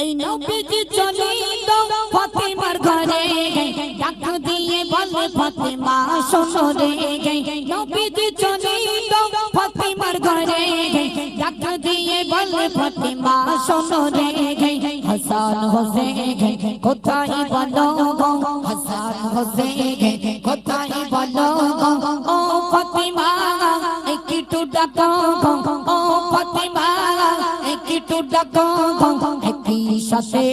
এই নবীজি চলিল ফাতিমার ঘরে। ডাক দিয়ে বলে ফাতিমা শোনো রে। নবীজি চলিল ফাতিমার ঘরে। ডাক দিয়ে বলে ফাতিমা শোনো রে। হাসান হোসেন কোথায় বলো হাসান হোসেন কোথায় বলো ও ফাতিমা একটু ডাকো ও ফাতিমা একটু ডাকো একই সাথে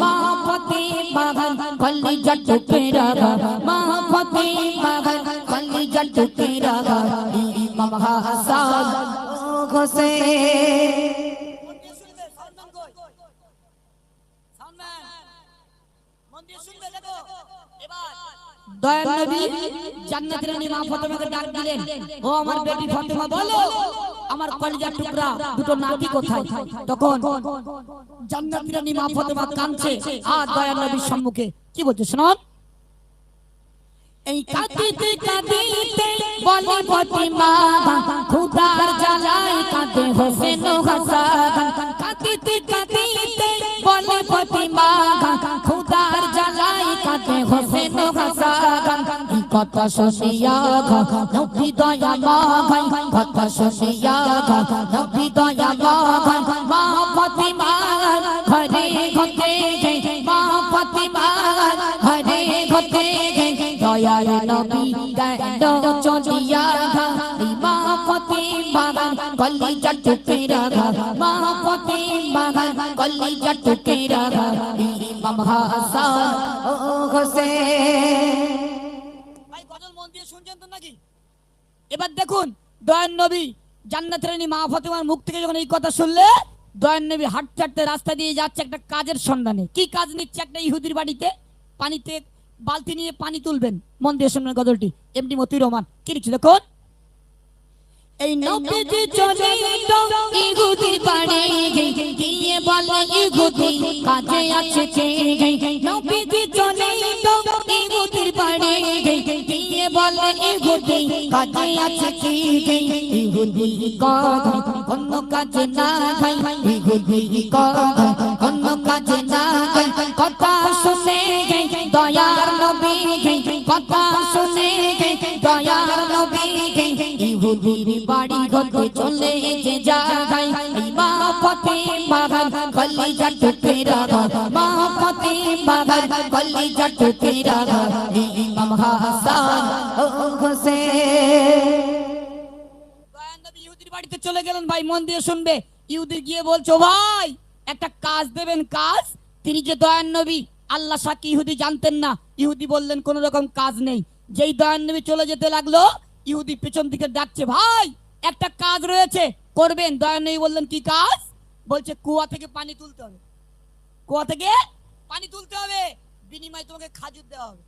মা ফাতিমা কলি জট্টু পেরা মা ফাতিমা কলি জট্টু পেরা ইমাম হাসান হোসেন দয়াল নবী জান্নাতের মা ফাতেমাকে ডাক দিলেন, ও আমার বেটি ফাতেমা, বলো, আমার কলিজার টুকরা দুটো নাতি কোথায়? তখন জান্নাতের মা ফাতেমা কাঁদছে আর দয়াল নবীর সম্মুখে, কি বলছে শুনুন? এই কাঁদিতে কাঁদিতে বলে ফাতেমা, খুদার জ্বালায় কাঁদে হোসেন হাসান। কথা শুনিয়া নবী দয়া মাগাই কথা শুনিয়া নবী দয়া মাগাই মা ফাতেমা, ঘরে ঘরে ঘরে ঘরে নবী গেল চলিয়া মা ফাতেমা গলি জট্টু পেরা ইমাম হাসান, ও হোসেন। নাকি এবার দেখুন, দয়ান নবী জান্নাতের মা ফাতেমার মুখ থেকে যখন এই কথা শুনলে, দয়ান নবী হাঁটতে হাঁটতে রাস্তা দিয়ে যাচ্ছে একটা কাজের সন্ধানে। কি কাজ নিচ্ছে একটা ইহুদির বাড়িতে? পানিতে বালতি নিয়ে পানি তুলবেন। মন দিয়ে শুনবেন গজলটি। এমনি মতির রহমান, কি লিখছে দেখুন? এই নবীজি চলে তো ইহুদির বাড়ি। গিয়ে বলে, ইহুদি, কাজে আছে কে? নবীজি চলে তো ইহুদির বাড়ি। ইহুদি, কাজে আছে কে ইহুদি কথা অন্য কাজে না খাই ইহুদি কথা অন্য কাজে না খাই কথা শুনে দয়ার নবী, কথা শুনে দয়ার নবী। ইহুদির বাড়ি ঘরে চলে যে জাগাই মা পতে মাগান গলি মা মাগান গলি জট তেরা বাড়িতে চলে গেলেন, ভাই, মন দিয়ে শুনবে। ইহুদি গিয়ে বলছো, ভাই, একটা কাজ দেবেন, কাজ? তিনি যে দয়ান নবী, আল্লাহ সাকি ইহুদি জানতেন না। ইহুদি বললেন, কোন রকম কাজ নেই। যেই দয়ান নবী চলে যেতে লাগল, ইহুদি পেছন দিকে ডাকছে, ভাই, একটা কাজ রয়েছে, করবেন। দয়ান নবী বললেন, কি কাজ? বলছে, কুয়া থেকে পানি তুলতে হবে। কুয়া থেকে পানি তুলতে হবে, বিনিময়ে তোমাকে খাজুর দেওয়া হবে।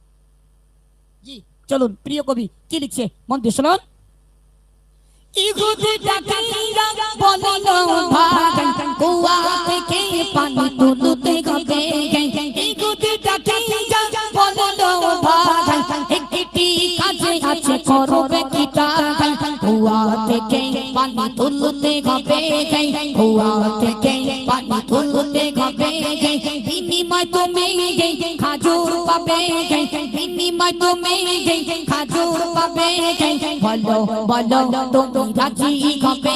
জি, চলুন, প্রিয় কবি, কি লিখছে? মন দিয়ে শুনুন। করবে কি টাকাই থেকে পানি তুলতে হবে। কুয়া থেকে বিনিময় তুমি খাজুর পাবে বিনিময় তুমি খাজুর পাবে বলো বলো, তুমি রাজি হবে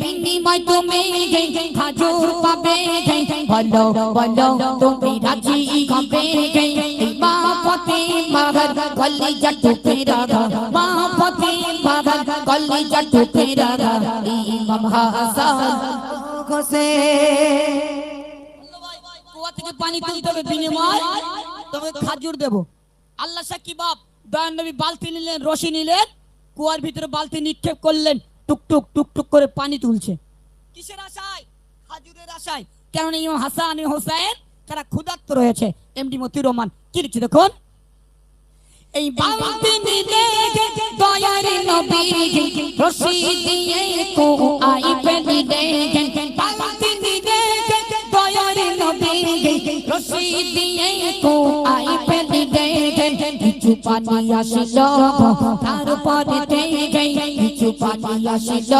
বিনিময় তুমি খাজুর পাবে বলো বলো, তুমি রাজি হবে মা পতি মাগর গলি জটু তেরা মা পতি মাগর গলি জটু তেরা ইমাম হাসান। হোসেন। থেকে পানি তুলতে হবে বিনিময়। খাজুর দেব। আল্লাহ বাপ? দয়ান নবী বালতি নিলেন, রশি নিলেন, কুয়ার ভিতরে বালতি নিক্ষেপ করলেন, টুকটুক টুকটুক করে পানি তুলছে। কিসের আশায়? খাজুরের আশায়। ইমাম হাসান হোসেন তারা ক্ষুধার্ত রয়েছে। এমডি মতিউর রহমান, কি দেখুন? এই বালতি নিলে দয়ার নবী রশি দিয়ে কো কিছু পানি আসিল তারপরে কিছু পানি আসিল।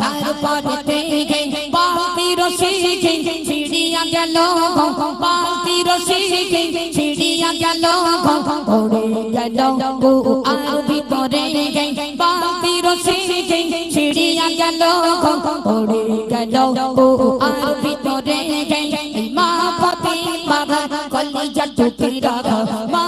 তারপরে বালতির শিখে ছিড়িয়া গেল বালতির শিখে ছিড়িয়া গেল। ওরে গেল আর ভিতরে বালতির শিখে ছিড়িয়া গেল। ওরে গেল আর ভিতরে মা পতি মাগা কলি জটুকি রাগা মা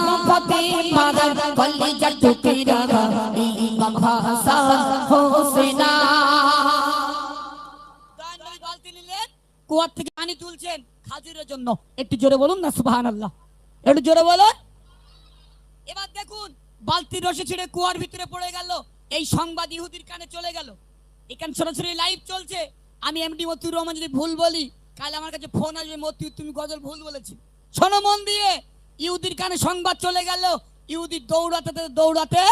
কুয়ার ভিতরে পড়ে গেল। এই সংবাদ ইহুদির কানে চলে গেল। এখানে সরাসরি লাইভ চলছে। আমি এমডি মতিউর রহমান যদি ভুল বলি কাল আমার কাছে ফোন আসবে, মতিউর, তুমি গজল ভুল বলেছি। শোনো মন দিয়ে, ইহুদির কানে সংবাদ চলে গেল। ইহুদি দৌড়াতে দৌড়াতে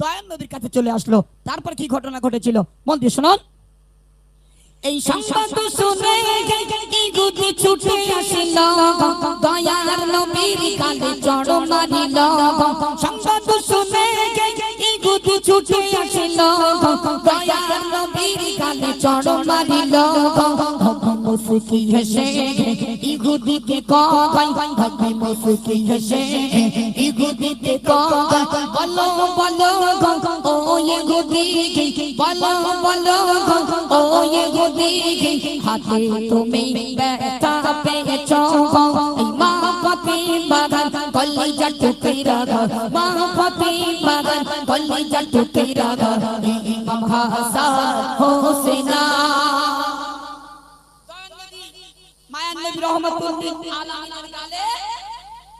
দয়ান নদীর কাছে চলে আসলো। তারপর কি ঘটনা ঘটেছিল? মন দিয়ে শুনুন। এই সংবাদ শুনে ইহুদি ছুটে আসিল। দয়ার নবীর কালে চড় মারিল সংবাদ শুনে ইহুদি ছুটে আসিল। দয়ার নবীর কালে চড় মারিল মুসকি হেসে ইহুদিকে কয় ভাবে মুসকি হেসে ইহুদিকে কয়, বলো বলো ও ইহুদি, বলো বলো ও ইহুদি, হাতে তুমি ব্যথা পেয়েছ মা পতি বাগান কলি জটুকি রাগা মা পতি বাগান কলি জটুকি রাগা ইমাম হাসান হোসেনা। মায়ান নবী রহমাতুল্লাহ আলামিনের গালে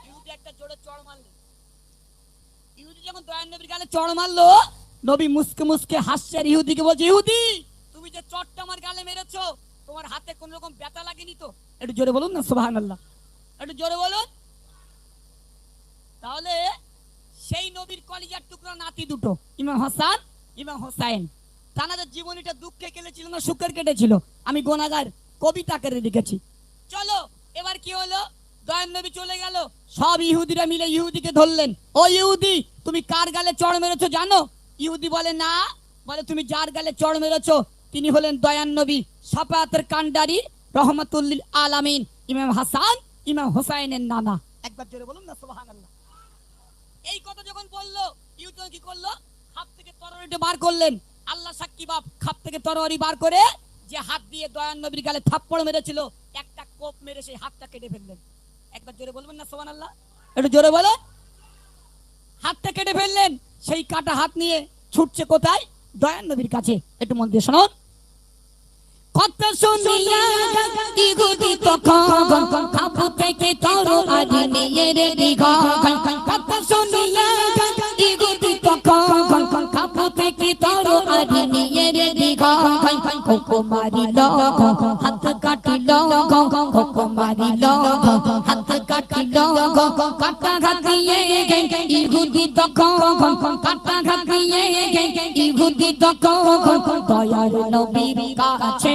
ইহুদি একটা জোরে চড় মারলো। ইহুদি যখন দয়ান নবীর গালে চড় মারলো নবী মুসকে মুসকে হাসছে আর ইহুদিকে বলছে ইহুদি তুমি যে চটটা আমার গালে মেরেছো তোমার হাতে কোন রকম ব্যথা লাগেনি তো? একটু জোরে বলুন না সুবহানাল্লাহ। একটু জোরে বলুন। তাহলে সেই নবীর কলিজার টুকরা নাতি দুটো ইমাম হাসান ইমাম হোসাইন। তানাদের জীবনীটা দুঃখে কেটেছিল না সুখের কেটেছিল? আমি গোনাগার কবিতা আকারে লিখেছি। চলো, এবার কি হলো? দয়ান নবী চলে গেল। সব ইহুদিরা মিলে ইহুদিকে ধরলেন। ও ইহুদি, তুমি কার গালে চড় মেরেছো জানো? ইহুদি বলে, না। বলে, তুমি যার গালে চড় মেরেছো? তিনি হলেন দয়ান নবী সাফায়াতের কান্ডারি রহমাতুল্লিল আলামিন, ইমাম হাসান, ইমাম হোসাইনের নানা। একবার জোরে বলুন না, সুবহানাল্লাহ। এই কথা যখন বলল ইহুদি কি করল? হাত থেকে তরবারিটা বার করলেন। আল্লাহ সাক্ষী বাপ, খাপ থেকে তরবারি বার করে যে হাত দিয়ে দয়ান নবীর গালে থাপ্পড় মেরেছিল, একটা কোপ মেরে সেই হাতটা কেটে ফেললেন। একবার জোরে বলবেন না সোমান আল্লাহ একটু জোরে বলো। হাতটা কেটে ফেললেন, সেই কাটা হাত নিয়ে ছুটছে কোথায়? দয়ান নবীর কাছে। একটু মন দিয়ে শুনুন কত শুনিয়া কত শুনিয়া কোকো মারিল হাত কাটিল কোকো মারিল হাত কাটিল কাটা ঘাতিয়ে ইগুদি তখন কাটা ঘাতিয়ে ইগুদি তখন দয়ার নবীর কাছে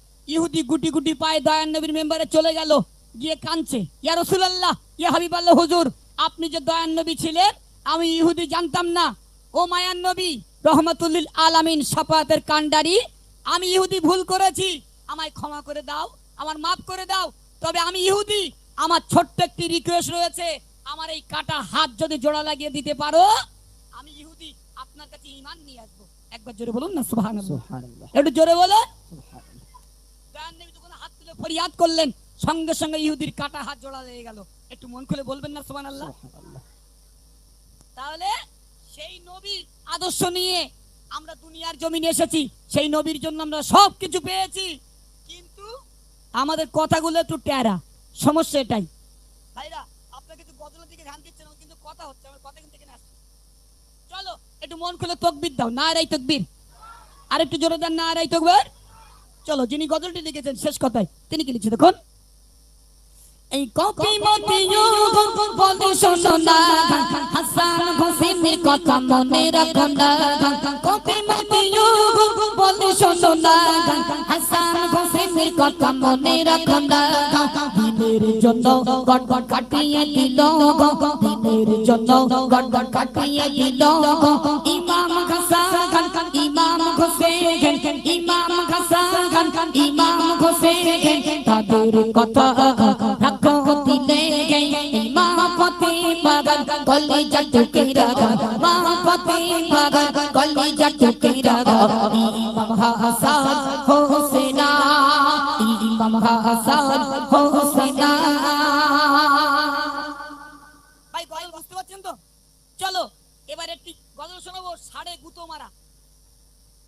ইহুদি গুটি গুটি পায়ে দয়ান নবীর মেম্বারে চলে গেল গিয়ে কাঁদছে ইয়া রসুলাল্লাহ ইয়া হাবিবাল্লাহ হুজুর আপনি যে দয়ান নবী ছিলেন আমি ইহুদি জানতাম না। ও মায়ান নবী রহমতুল্লিল আলামিন সাফাতের কান্ডারি আমি ইহুদি ভুল করেছি। আমায় ক্ষমা করে দাও আমার মাফ করে দাও তবে আমি ইহুদি আমার ছোট্ট একটি রিকোয়েস্ট রয়েছে আমার এই কাটা হাত যদি জোড়া লাগিয়ে দিতে পারো আমি ইহুদি আপনার কাছে ইমান নিয়ে আসব। একবার জোরে বলুন না সুবহানাল্লাহ। একটু জোরে বলো দয়ান নবী যখন হাত তুলে ফরিয়াদ করলেন সঙ্গে সঙ্গে ইহুদির কাটা হাত জোড়া লেগে গেল। একটু মন খুলে বলবেন না সুবহানাল্লাহ? তাহলে সেই নবীর আদর্শ নিয়ে আমরা দুনিয়ার জমিনে এসেছি সেই নবীর জন্য আমরা সব কিছু পেয়েছি। কিন্তু আমাদের কথাগুলো একটু ট্যারা সমস্যা এটাই। ভাইরা আপনাকে কিন্তু গজলের দিকে ধ্যান দিচ্ছেন না, কিন্তু কথা হচ্ছে আমার কথা কিন্তু এখানে আসছে। চলো একটু মন খুলে তকবির দাও না রাই তকবির। আর একটু জোরে দেন না রাই তকবির। চলো, যিনি গজলটি লিখেছেন, শেষ কথায়, তিনি কি লিখছে দেখুন? এই কপি মতি কথা মনে রাখো ইমাম হাসান ইমাম হোসেন, তাদের কথা রাখো দিলে মা পতি বাগান গলি জটকে রাখা মা পতি বাগান গলি জটকে রাখা ইমাম হাসান হোসেনা, ইমাম হাসান